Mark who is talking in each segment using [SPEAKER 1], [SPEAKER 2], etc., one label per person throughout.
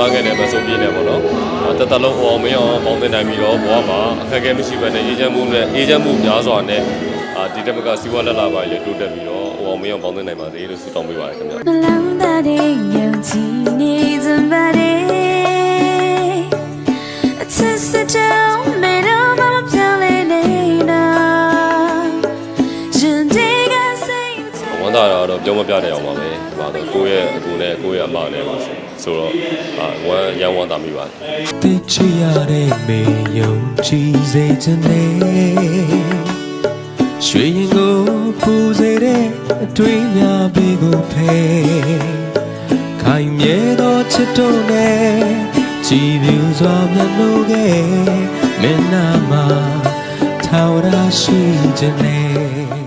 [SPEAKER 1] သားငယ်နဲ့မဆိုးပြင်းနေပေါ့နော်အာတစ်သက်လုံးဟောအောင်မင်းအောင်ပေါင်းတင်နိုင်ပြီးတော့ဘဝမှာအခက်အခဲမရှိဘဲနဲ့အေဂျင့်မှုနဲ့အေဂျင့်မှုများစွာနဲ့အာဒီတမကစီးပွားလက်လာပါလေတိုးတက်ပြီးတော့ဟောအောင်မင်းအောင်ပေါင်းတင်နိုင်ပါသေးလို့ဆုတောင်းပေးပါတယ်ခင်ဗျာ
[SPEAKER 2] နှလုံးသားတွေယုံကြည်နေစမ်းပါတယ်အ မ်း
[SPEAKER 1] သာတာတော့ပြောမပြတဲ့အောင်ပါပဲ။ဘာလို့ကိုယ့်ရဲ့အကူနဲ့ကိုယ့်ရဲ့အမနဲ့ပါဆိုဆိုတော့အာဝမ်းရမ်းဝမ်းသာမိပါတယ်
[SPEAKER 3] တိတ်ချရတဲ့မေယုံကြည်စေခြင်းနဲ့ရွှေရင်ကိုပူစေတဲ့အတွေးများပေကိုဖဲခိုင်မြဲသောချစ်တို့နဲ့ကြည်ပြူစွာမျက်နှာကမင်းနာမှာထာဝရရှိခြင်းနဲ့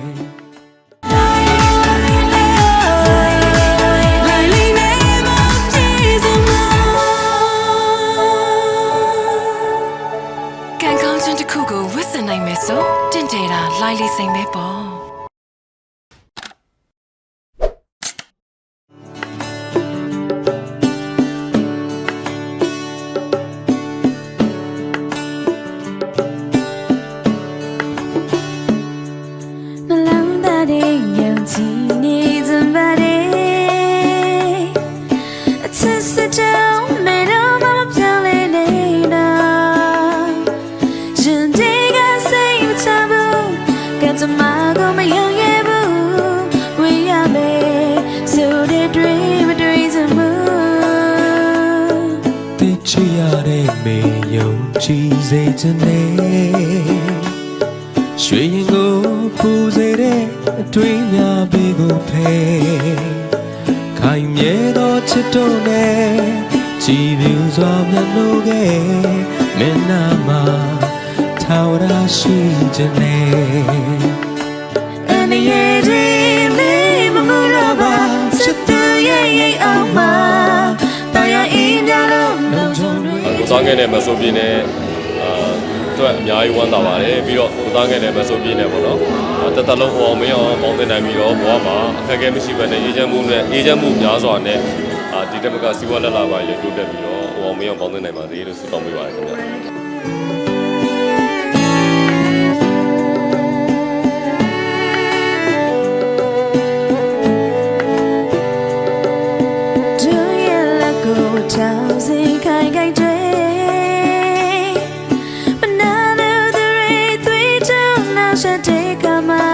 [SPEAKER 4] ခြင်းတစ်ခုကိုဝစ်စင်နိုင်မယ်ဆိုတင့်တယ်တာလိုင်းလေးစိမ်ပဲပေါ့
[SPEAKER 2] နှလုံးသားတွေယုံကြ ယုံကြ
[SPEAKER 3] ည်စေခြင်းနဲ့ရွှေရင်ကိုပူစေတဲ့အတွေးများပေကိုဖဲခိုင်မြဲသောချစ်တို့နဲ့ကြည်ပြူစွာမျက်နှာကမင်းနာမှာထာဝရရှိခြင်းနဲ့
[SPEAKER 1] သားငယ်နဲ့မဆိုးပြင်းနဲ့အာအတွက်အများကြီးဝမ်းသာပါတယ်ပြီးတော့ကိုသားငယ်နဲ့မဆိုးပြင်းနဲ့ပေါ့နော်။အာတစ်သက်လုံးဟောအောင်မင်းအောင်ပေါင်းတင်နိုင်ပြီးတော့ဘဝမှာအခက်အခဲမရှိဘဲနဲ့အေဂျင့်မှုနဲ့အေဂျင့်မှုများစွာနဲ့အာဒီတမကစီးပွားလက်လာပါလေတိုးတက်ပြီးတော့ဟောအောင်မင်းအောင်ပေါင်းတင်နိုင်ပါသေးလို့ဆုတောင်းပေးပါတယ်ခင်ဗျာ။
[SPEAKER 2] ကြောင်နာရှတဲ့ကမှာ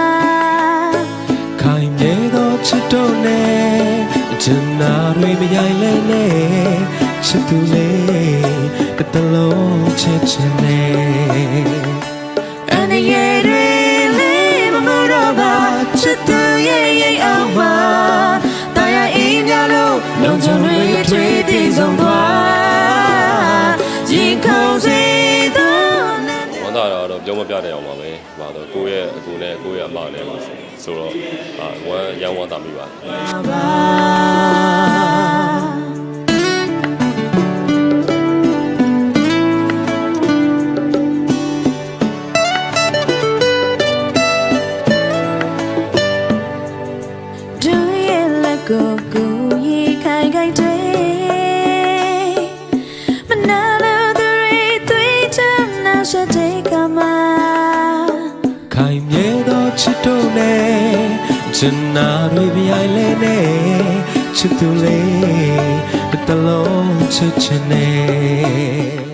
[SPEAKER 3] ခိုင်မြဲသောချစ်တို့နဲ့ကျင်နာတွေမရိုင်လဲနဲ့ချစ်သူလေးတစ်တလုံးချစ်ချင်နဲ့
[SPEAKER 2] And the year they move over to the yeah oh my တရားအင်းကြလို့လုံးချုံတွေထွေးတည်ဆုံးသွား
[SPEAKER 1] ပြောမပြတဲ့အောင်ပါပဲ။ဘာလို့ကိုယ့်ရဲ့အကူနဲ့ကိုယ့်ရဲ့အမနဲ့ပါဆိုဆိုတော့အာဝမ်းရမ်းဝမ်းသာမိပါတယ်။
[SPEAKER 2] ပါ
[SPEAKER 3] ခိုင်မြဲသောချစ်တို့နဲ့ကျင်နာတွေမရိုင်လဲနဲ့ချစ်သူလေးတစ်တလုံးချစ်ချင်နဲ့